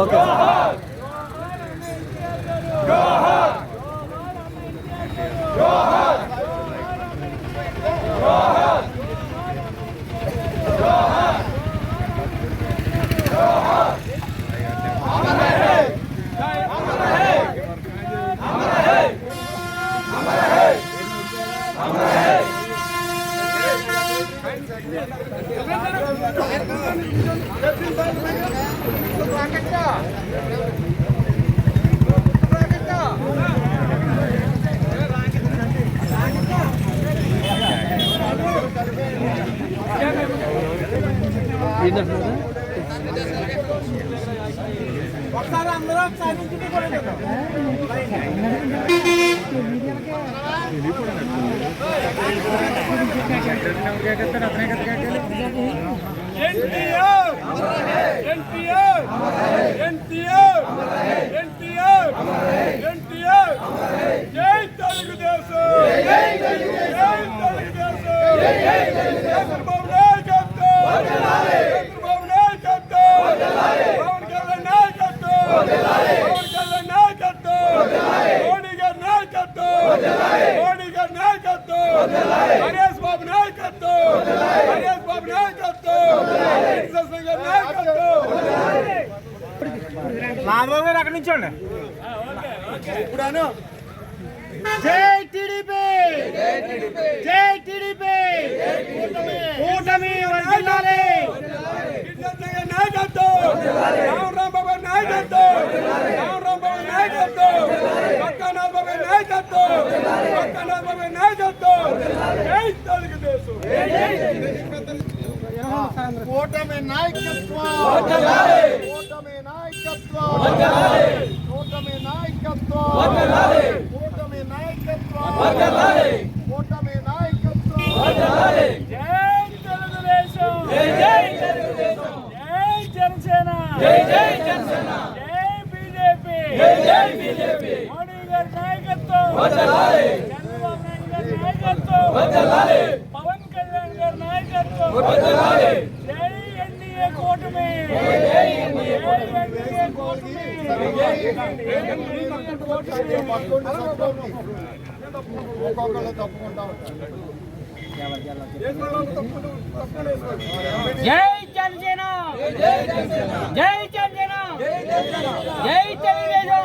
Okay NTR NTR NTR NTR NTR జై తెలుగుదేశం జై తెలుగుదేశం చంద్రబాబు నాయకత్వం చంద్రబాబు నాయకత్వం పవన్ కళ్యాణ్ నాయకత్వం పవన్ కళ్యాణ్ నాయకత్వం మోడీ గారి నాయకత్వం మోడీ గారి నాయకత్వం హరీష్ బాబు నాయకత్వం హరీష్ బాబు నాయకత్వం కృష్ణ గారి నాయకత్వం మాధవ్ గారు అక్కడి నుంచి జై టీడీపీ! జై టీడీపీ! కూటమి వర్ధిల్లాలి. నాయకత్వం రామరామ్ బాబు నాయకత్వం. రామరామ్ బాబు నాయకత్వం. పక్కనాథ్ బాబు నాయకత్వం. పక్కనాథ్ బాబు నాయకత్వం. జై తెలుగుదేశం. కూటమి నాయకత్వం. నాయకత్వం. కూటమి నాయకత్వం. కూటమి నాయకత్వం. కూటమి నాయకత్వం. జై తెలుగుదేశం. జై జనసేన. జై జై జనసేన. జై బీజేపీ. మోడీ గారి నాయకత్వం. చంద్రబాబు నాయుడు గారి నాయకత్వం. పవన్ కళ్యాణ్ గారి నాయకత్వం వదలాలి జై ఎన్డీఏ కూటమి జై ఎన్డీఏ కూటమి జై ఎన్డీఏ తప్పుకుంటా ఉంటారు జై జనసేన! జై జనసేన! జై తెలుగుదేశం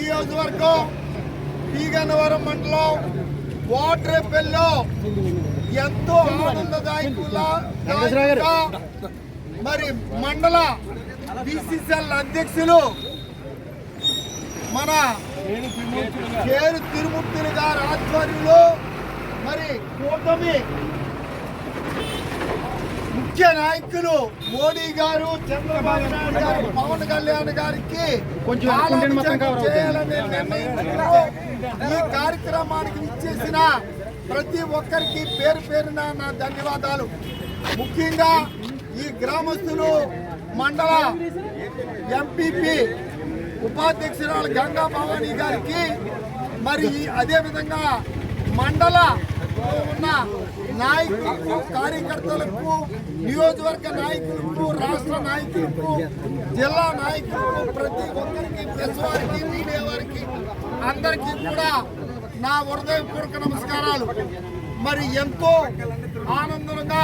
నియోజకవర్గం పీగన్నవరం మండలం వాటరేపల్లిలో ఎంతో ఆనందదాయకుల మరి మండల బీసీసీఎల్ అధ్యక్షులు మన చేరు తిరుమూర్తులు గారి ఆధ్వర్యంలో మరి కూటమి ముఖ్య నాయకులు మోడీ గారు చంద్రబాబు నాయుడు గారు పవన్ కళ్యాణ్ గారికి. చేయాలనే. ఈ కార్యక్రమానికి ఇచ్చేసిన ప్రతి ఒక్కరికి పేరు పేరున నా ధన్యవాదాలు ముఖ్యంగా ఈ గ్రామస్తులు మండల ఎంపీపీ ఉపాధ్యక్షురాలు గంగా భవానీ గారికి మరి అదే విధంగా మండల ఉన్న నాయకులకు కార్యకర్తలకు నియోజకవర్గ నాయకులకు రాష్ట్ర నాయకులకు జిల్లా నాయకులకు ప్రతి ఒక్కరికి ప్రెస్ వారికి మీడియా వారికి అందరికీ కూడా నా హృదయపూర్వక నమస్కారాలు. మరి ఎంతో ఆనందంగా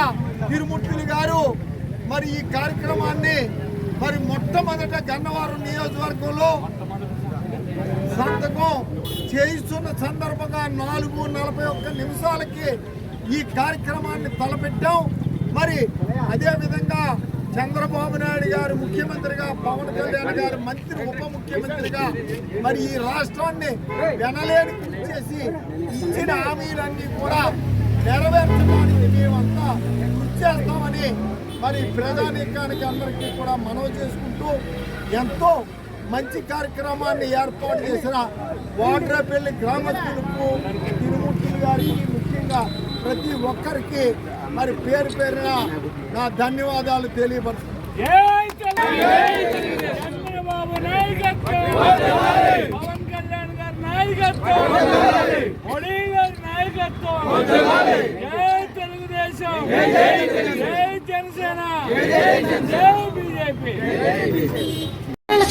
తిరుమూర్తులు గారు మరి ఈ కార్యక్రమాన్ని మరి మొట్టమొదట గన్నవరం నియోజకవర్గంలో సంతకం చేయిస్తున్న సందర్భంగా నాలుగు నలభై ఒక్క నిమిషాలకి ఈ కార్యక్రమాన్ని తలపెట్టాం. మరి అదేవిధంగా చంద్రబాబు నాయుడు గారు ముఖ్యమంత్రిగా పవన్ కళ్యాణ్ గారు మంత్రి ఉప ముఖ్యమంత్రిగా మరి ఈ రాష్ట్రాన్ని వెనలేని చేసి ఇచ్చిన హామీలన్నీ కూడా నెరవేర్చడానికి మేమంతా కృషి చేస్తామని మరి ప్రజానీకానికి అందరికీ కూడా మనవి చేసుకుంటూ ఎంతో మంచి కార్యక్రమాన్ని ఏర్పాటు చేసిన వాడ్రేపల్లి గ్రామస్తులకు తిరుమూర్తులు గారికి ముఖ్యంగా ప్రతి ఒక్కరికి మరి పేరు పేరున నా ధన్యవాదాలు తెలియపరుస్తున్నాను. నాయకత్వం! పవన్ కళ్యాణ్ గారి నాయకత్వం! నాయకత్వం! జై జై జనసేన! జై BJP!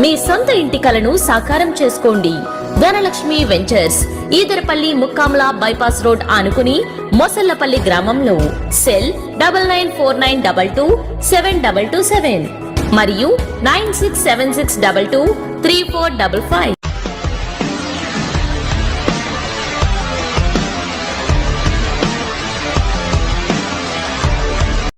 మీ సొంత ఇంటి కలను సాకారం చేసుకోండి. Dhanalakshmi ventures Edarapalli Mukkamala bypass road ఆనుకుని మొసల్లపల్లి గ్రామంలో cell double nine four nine double two seven double two seven మరియు nine six seven six double two three four double five.